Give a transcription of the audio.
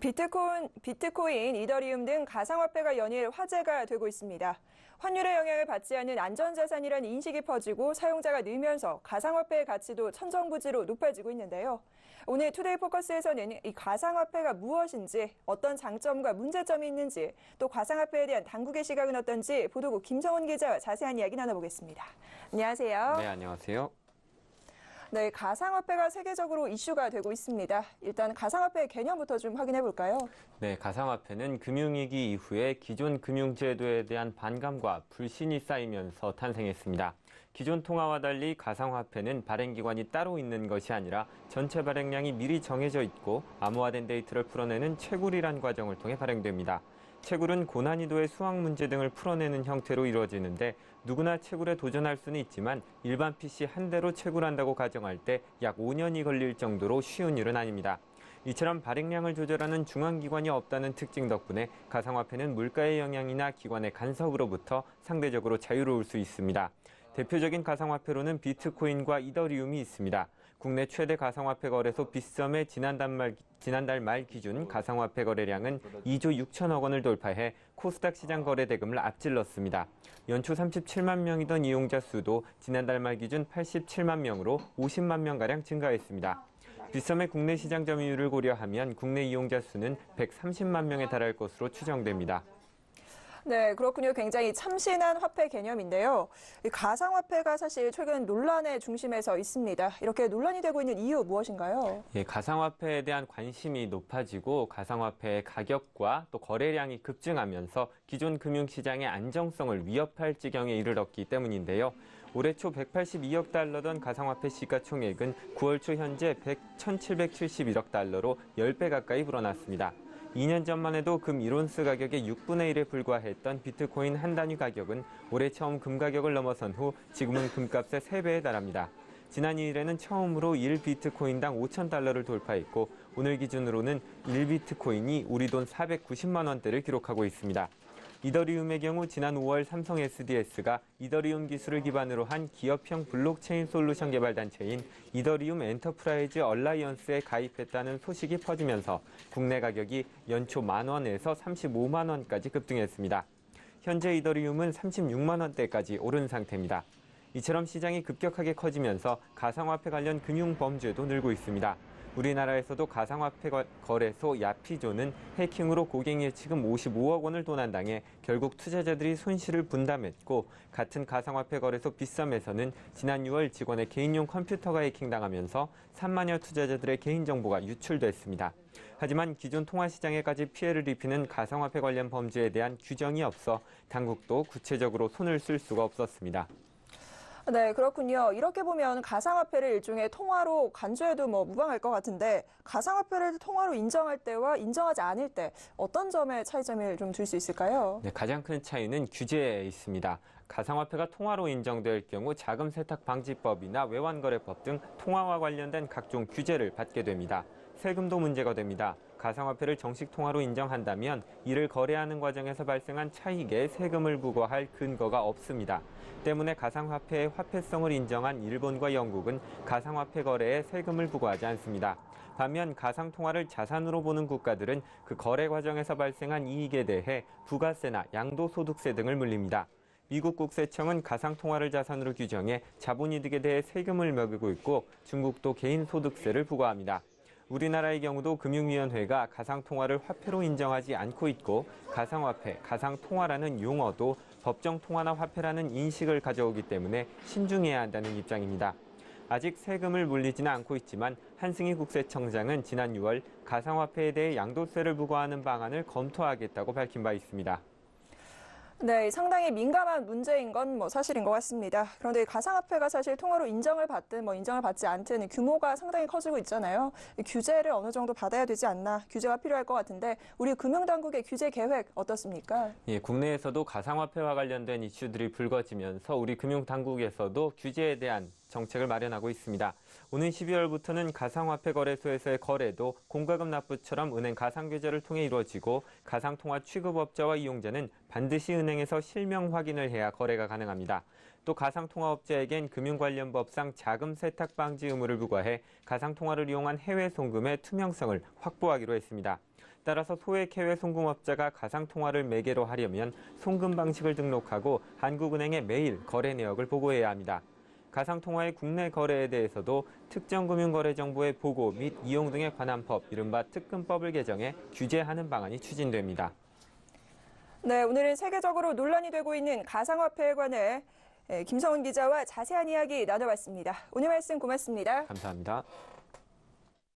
비트코인, 비트코인, 이더리움 등 가상화폐가 연일 화제가 되고 있습니다. 환율의 영향을 받지 않는 안전자산이라는 인식이 퍼지고 사용자가 늘면서 가상화폐의 가치도 천정부지로 높아지고 있는데요. 오늘 투데이 포커스에서는 이 가상화폐가 무엇인지, 어떤 장점과 문제점이 있는지, 또 가상화폐에 대한 당국의 시각은 어떤지 보도국 김성훈 기자와 자세한 이야기 나눠보겠습니다. 안녕하세요. 네, 안녕하세요. 네, 가상화폐가 세계적으로 이슈가 되고 있습니다. 일단 가상화폐의 개념부터 좀 확인해 볼까요? 네, 가상화폐는 금융위기 이후에 기존 금융제도에 대한 반감과 불신이 쌓이면서 탄생했습니다. 기존 통화와 달리 가상화폐는 발행기관이 따로 있는 것이 아니라 전체 발행량이 미리 정해져 있고 암호화된 데이터를 풀어내는 채굴이란 과정을 통해 발행됩니다. 채굴은 고난이도의 수학 문제 등을 풀어내는 형태로 이루어지는데 누구나 채굴에 도전할 수는 있지만 일반 PC 한 대로 채굴한다고 가정할 때 약 5년이 걸릴 정도로 쉬운 일은 아닙니다. 이처럼 발행량을 조절하는 중앙기관이 없다는 특징 덕분에 가상화폐는 물가의 영향이나 기관의 간섭으로부터 상대적으로 자유로울 수 있습니다. 대표적인 가상화폐로는 비트코인과 이더리움이 있습니다. 국내 최대 가상화폐 거래소 빗썸의 지난달 말, 지난달 말 기준 가상화폐 거래량은 2조 6천억 원을 돌파해 코스닥 시장 거래 대금을 앞질렀습니다. 연초 37만 명이던 이용자 수도 지난달 말 기준 87만 명으로 50만 명가량 증가했습니다. 빗썸의 국내 시장 점유율을 고려하면 국내 이용자 수는 130만 명에 달할 것으로 추정됩니다. 네, 그렇군요. 굉장히 참신한 화폐 개념인데요. 이 가상화폐가 사실 최근 논란의 중심에서 있습니다. 이렇게 논란이 되고 있는 이유 무엇인가요? 예, 가상화폐에 대한 관심이 높아지고 가상화폐의 가격과 또 거래량이 급증하면서 기존 금융시장의 안정성을 위협할 지경에 이르렀기 때문인데요. 올해 초 182억 달러던 가상화폐 시가총액은 9월 초 현재 100, 1,771억 달러로 10배 가까이 불어났습니다. 2년 전만 해도 금 1온스 가격의 6분의 1에 불과했던 비트코인 한 단위 가격은 올해 처음 금 가격을 넘어선 후 지금은 금값의 3배에 달합니다. 지난 2일에는 처음으로 1비트코인당 5천 달러를 돌파했고 오늘 기준으로는 1비트코인이 우리 돈 490만 원대를 기록하고 있습니다. 이더리움의 경우 지난 5월 삼성 SDS가 이더리움 기술을 기반으로 한 기업형 블록체인 솔루션 개발 단체인 이더리움 엔터프라이즈 얼라이언스에 가입했다는 소식이 퍼지면서 국내 가격이 연초 만 원에서 35만 원까지 급등했습니다. 현재 이더리움은 36만 원대까지 오른 상태입니다. 이처럼 시장이 급격하게 커지면서 가상화폐 관련 금융 범죄도 늘고 있습니다. 우리나라에서도 가상화폐 거래소 야피조는 해킹으로 고객 예치금 55억 원을 도난당해 결국 투자자들이 손실을 분담했고 같은 가상화폐 거래소 빗썸에서는 지난 6월 직원의 개인용 컴퓨터가 해킹당하면서 3만여 투자자들의 개인정보가 유출됐습니다. 하지만 기존 통화시장에까지 피해를 입히는 가상화폐 관련 범죄에 대한 규정이 없어 당국도 구체적으로 손을 쓸 수가 없었습니다. 네, 그렇군요. 이렇게 보면 가상화폐를 일종의 통화로 간주해도 뭐 무방할 것 같은데 가상화폐를 통화로 인정할 때와 인정하지 않을 때 어떤 점에 차이점을 좀 줄 수 있을까요? 네, 가장 큰 차이는 규제에 있습니다. 가상화폐가 통화로 인정될 경우 자금 세탁 방지법이나 외환거래법 등 통화와 관련된 각종 규제를 받게 됩니다. 세금도 문제가 됩니다. 가상화폐를 정식 통화로 인정한다면 이를 거래하는 과정에서 발생한 차익에 세금을 부과할 근거가 없습니다. 때문에 가상화폐의 화폐성을 인정한 일본과 영국은 가상화폐 거래에 세금을 부과하지 않습니다. 반면 가상통화를 자산으로 보는 국가들은 그 거래 과정에서 발생한 이익에 대해 부가세나 양도소득세 등을 물립니다. 미국 국세청은 가상통화를 자산으로 규정해 자본이득에 대해 세금을 매기고 있고 중국도 개인소득세를 부과합니다. 우리나라의 경우도 금융위원회가 가상통화를 화폐로 인정하지 않고 있고 가상화폐, 가상통화라는 용어도 법정 통화나 화폐라는 인식을 가져오기 때문에 신중해야 한다는 입장입니다. 아직 세금을 물리지는 않고 있지만 한승희 국세청장은 지난 6월 가상화폐에 대해 양도세를 부과하는 방안을 검토하겠다고 밝힌 바 있습니다. 네, 상당히 민감한 문제인 건 뭐 사실인 것 같습니다. 그런데 가상화폐가 사실 통화로 인정을 받든 뭐 인정을 받지 않든 규모가 상당히 커지고 있잖아요. 규제를 어느 정도 받아야 되지 않나 규제가 필요할 것 같은데 우리 금융당국의 규제 계획 어떻습니까? 예, 국내에서도 가상화폐와 관련된 이슈들이 불거지면서 우리 금융당국에서도 규제에 대한 정책을 마련하고 있습니다. 오는 12월부터는 가상화폐 거래소에서의 거래도 공과금 납부처럼 은행 가상계좌를 통해 이루어지고 가상통화 취급업자와 이용자는 반드시 은행에서 실명 확인을 해야 거래가 가능합니다. 또 가상통화업자에겐 금융관련법상 자금 세탁 방지 의무를 부과해 가상통화를 이용한 해외 송금의 투명성을 확보하기로 했습니다. 따라서 소액 해외 송금업자가 가상통화를 매개로 하려면 송금 방식을 등록하고 한국은행에 매일 거래 내역을 보고해야 합니다. 가상통화의 국내 거래에 대해서도 특정금융거래정보의 보고 및 이용 등에 관한 법, 이른바 특금법을 개정해 규제하는 방안이 추진됩니다. 네, 오늘은 세계적으로 논란이 되고 있는 가상화폐에 관해 김성훈 기자와 자세한 이야기 나눠봤습니다. 오늘 말씀 고맙습니다. 감사합니다.